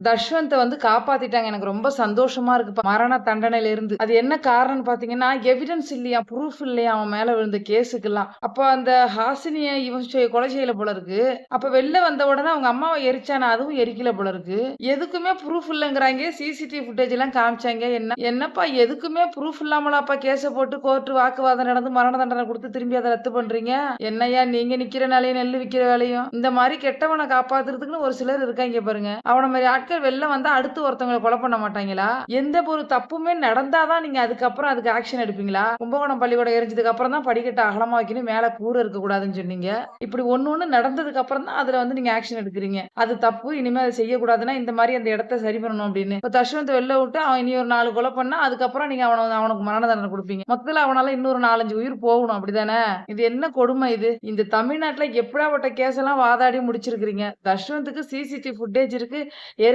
தஷ்வந்தை வந்து காப்பாத்திட்டாங்க. எனக்கு ரொம்ப சந்தோஷமா இருக்கு மரண தண்டனையில இருந்து. அது என்ன காரணம்னு பார்த்தீங்கன்னா, எவிடன்ஸ் இல்லையாம், ப்ரூஃப் இல்லையா அவன் மேல விழுந்த கேஸுக்கெல்லாம். அப்ப அந்த ஹாசினிய இவன் கொலை செய்யல போல இருக்கு. அப்ப வெளில வந்த உடனே அவங்க அம்மாவை எரிச்சானா அதுவும் எரிக்கல போல இருக்கு. எதுக்குமே ப்ரூஃப் இல்லைங்கிறாங்க சிசிடிவி ஃபுட்டேஜ்லாம் காமிச்சாங்க. என்ன என்னப்பா எதுக்குமே ப்ரூஃப் இல்லாமலாப்பா கேஸை போட்டு கோர்ட்டு வாக்குவாதம் நடந்து மரண தண்டனை கொடுத்து திரும்பி அதை ரத்து பண்றீங்க? என்னையா நீங்க நிக்கிற நிலையும், நெல் விக்கிற வேலையும். இந்த மாதிரி கெட்டவனை காப்பாத்துறதுக்குன்னு ஒரு சிலர் இருக்காங்க பாருங்க. அவன மாதிரி ஆட்கள் வெளில வந்தா அடுத்து ஒருத்தவங்கள கொலை பண்ண மாட்டாங்களா எந்த ஒரு தப்புமே நடந்தாதான் நீங்க அதுக்கப்புறம் அதுக்கு ஆக்ஷன் எடுப்பீங்களா? கும்பகோணம் பள்ளிக்கூடம் எரிஞ்சதுக்கு அப்புறம் தான் படிக்கட்டு அகலமா வைக்கணும், மேல கூரை இருக்கக்கூடாதுன்னு சொன்னீங்க. இப்படி ஒண்ணு ஒண்ணு நடந்ததுக்கு அப்புறம் தான் அதுல வந்து நீங்க ஆக்ஷன் எடுக்குறீங்க. அது தப்பு. இனிமே அதை செய்யக்கூடாதுன்னா, இந்த மாதிரி அந்த இடத்த சரி பண்ணணும் அப்படின்னு. இப்ப தஷ்வந்த் வெளில விட்டு அவன் இனி ஒரு நாலு கொலை பண்ணா, அதுக்கப்புறம் நீங்க அவன அவனுக்கு மரண தண்டனை கொடுப்பீங்க மொத்தத்துல அவனால இன்னொரு 4, 5 உயிர் போகணும் அப்படிதானே? இது என்ன கொடுமை இது? இந்த தமிழ்நாட்டுல எப்படியாப்பட்ட கேஸ் எல்லாம் வாதாடி முடிச்சிருக்கிறீங்க. தஷ்வந்துக்கு சிசிடிவி ஃபுட்டேஜ் இருக்கு.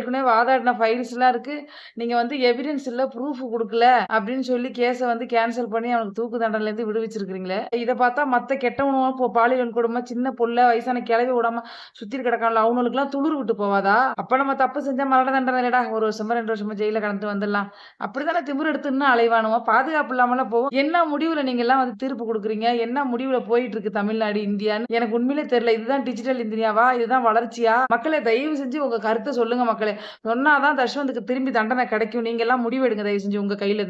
ஏற்கனவே வாதாடின ஃபைல்ஸ்லாம் இருக்கு. நீங்க வந்து எவிடன்ஸ் இல்ல, ப்ரூஃப் குடுக்கல அப்படின்னு சொல்லி கேஸை வந்து கேன்சல் பண்ணி அவனுக்கு தூக்கு தண்டனைலேருந்து விடுவிச்சிருக்கிறீங்களே. இதை பார்த்தா மத்த கெட்டவனும் இப்போ பாலியல் வன்கொடுமை, சின்ன புள்ள, வயசான கிழவி விடாம சுற்றி கிடக்கான்ல, அவனுக்குலாம் துளிர் விட்டு போவாதா? அப்ப நம்ம தப்பு செஞ்சா மரண தண்டனை இல்லடா. 1 வருஷமோ, 2 வருஷமோ ஜெயில்ல கடந்துட்டு வந்துடலாம். அப்படித்தானே திமிரு எடுத்து இன்னும் அலைவானுவோ. பாதுகாப்பு இல்லாமல போவோம் என்ன முடிவுல நீங்கள்லாம் வந்து தீர்ப்பு கொடுக்குறீங்க என்ன முடிவுல போயிட்டு இருக்கு தமிழ்நாடு, இந்தியான்னு எனக்கு உண்மையிலே தெரியல. இதுதான் டிஜிட்டல் இந்தியாவா? இதுதான் வளர்ச்சியா? மக்களை தயவு செஞ்சு உங்க கருத்தை சொல்லுங்க மக்களை சொன்னாதான் தஷ்வந்துக்கு திரும்பி தண்டனை கிடைக்கும். நீங்க எல்லாம் முடிவெடுங்க தயவு செஞ்சு உங்க கையில.